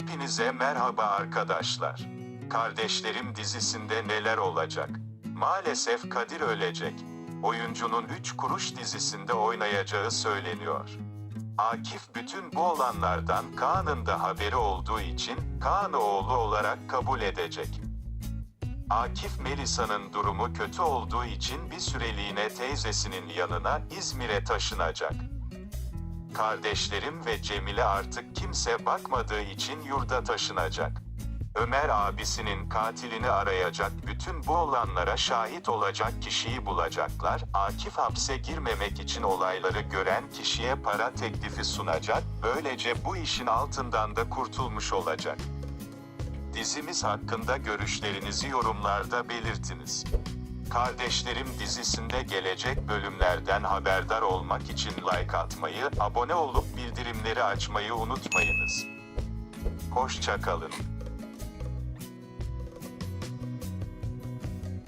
Hepinize merhaba arkadaşlar. Kardeşlerim dizisinde neler olacak? Maalesef Kadir ölecek. Oyuncunun 3 kuruş dizisinde oynayacağı söyleniyor. Akif bütün bu olanlardan Kaan'ın da haberi olduğu için Kaan oğlu olarak kabul edecek. Akif Melisa'nın durumu kötü olduğu için bir süreliğine teyzesinin yanına İzmir'e taşınacak. Kardeşlerim ve Cemile artık kimse bakmadığı için yurda taşınacak. Ömer abisinin katilini arayacak, bütün bu olanlara şahit olacak kişiyi bulacaklar. Akif hapse girmemek için olayları gören kişiye para teklifi sunacak, böylece bu işin altından da kurtulmuş olacak. Dizimiz hakkında görüşlerinizi yorumlarda belirtiniz. Kardeşlerim dizisinde gelecek bölümlerden haberdar olmak için like atmayı, abone olup bildirimleri açmayı unutmayınız. Hoşçakalın.